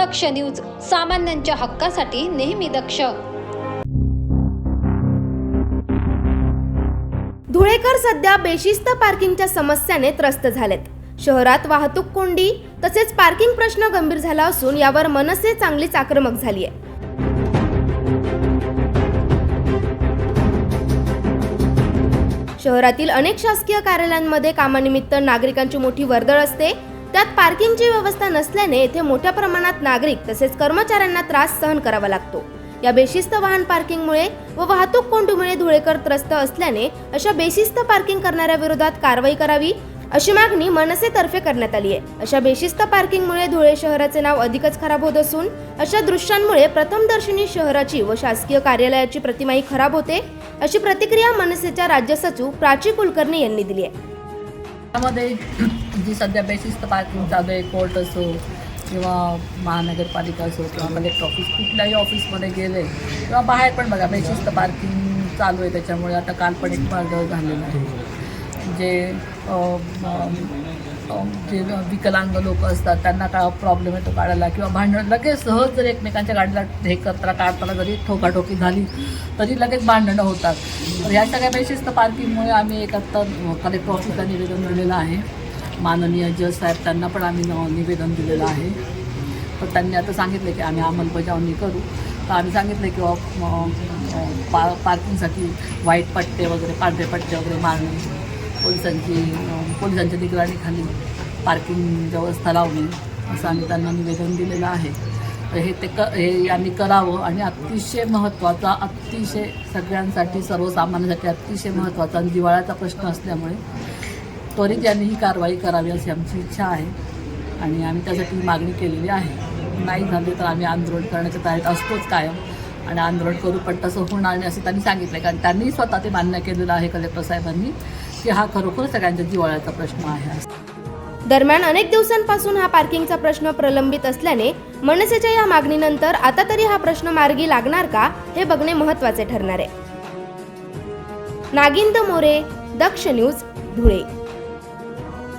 दक्ष news सामान्यांच्या हक्कासाठी नेहमी दक्ष. धुळेकर सध्या बेशिस्त पार्किंगच्या समस्याने त्रस्त झालेत. शहरात वाहतूक कोंडी तसेच पार्किंग प्रश्न गंभीर झाला असून यावर मनसे चांगलीच आक्रमक झाली आहे शहरातील अनेक शासकीय कार्यालयांमध्ये कामानिमित्त नागरिकांची मोठी वर्दळ असते. त्यात पार्किंगची व्यवस्था नसल्याने येथे मोठ्या प्रमाणात नागरिक तसेच कर्मचाऱ्यांना त्रास सहन करावा लागतो. या बेशिस्त वाहन पार्किंगमुळे व वाहतूक कोंडीमुळे धुळेकर त्रस्त असल्याने अशा बेशिस्त पार्किंग करणाऱ्या विरोधात कारवाई करावी अशी मागणी मनसेतर्फे करण्यात आली आहे. अशा बेशिस्त पार्किंगमुळे धुळे शहराचे नाव अधिकच खराब होत असून अशा दृश्यांमुळे प्रथमदर्शनी शहराची व शासकीय कार्यालयाची प्रतिमाही खराब होते अशी प्रतिक्रिया मनसेच्या राज्य सचिव प्राची कुलकर्णी यांनी दिली आहे. त्यामध्ये जी सध्या बेशिस्त पार्किंग चालू आहे कोर्ट असो किंवा महानगरपालिका असो किंवा कलेक्टर ऑफिस कुठल्याही ऑफिसमध्ये गेले किंवा बाहेर पण बघा बेशिस्त पार्किंग चालू आहे त्याच्यामुळे आता काल पण एक मार्ग झालेला आहे. जे जे विकलांग लोक असतात त्यांना काय प्रॉब्लेम येतो काढायला? किंवा भांडण लगेच सहज जर एकमेकांच्या गाडीला हे करताना काढताना जरी ठोकाठोकी झाली तरी लगेच भांडणं होतात. तर ह्या सगळ्या बेशिस्त पार्किंगमुळे आम्ही एक आत्ता कलेक्टर ऑफिसला निवेदन दिलेलं आहे. माननीय जज साहेब त्यांना पण आम्ही न- निवेदन दिलेलं आहे. तर त्यांनी आता सांगितलं की आम्ही अंमलबजावणी करू. तर आम्ही सांगितलं की पा पार्किंगसाठी व्हाईट पट्टे वगैरे पांढरे पट्टे वगैरे मारणे पोलिसांची पोलिसांच्या निगराणीखाली पार्किंग व्यवस्था लावणे असं आम्ही त्यांना निवेदन दिलेलं आहे. तर हे ते क हे यांनी करावं आणि अतिशय महत्त्वाचा अतिशय सगळ्यांसाठी सर्वसामान्यांसाठी अतिशय महत्त्वाचा आणि जिव्हाळ्याचा प्रश्न असल्यामुळे त्वरित यांनी ही कारवाई करावी अशी आमची इच्छा आहे आणि आम्ही त्यासाठी मागणी केलेली आहे. नाही झाले तर आम्ही आंदोलन करण्याच्या तयारीत असतोच कायम. आणि आंदोलन करू पण तसं होणार नाही असं त्यांनी सांगितलं. कारण त्यांनी स्वतः ते मान्य केलेलं आहे कलेक्टर साहेबांनी की हा खरोखर सगळ्यांच्या जिव्हाळ्याचा प्रश्न आहे. दरम्यान अनेक दिवसांपासून हा पार्किंगचा प्रश्न प्रलंबित असल्याने मनसेच्या या मागणीनंतर आता तरी हा प्रश्न मार्गी लागणार का हे बघणे महत्त्वाचे ठरणार आहे. नागिंद मोरे दक्ष न्यूज धुळे.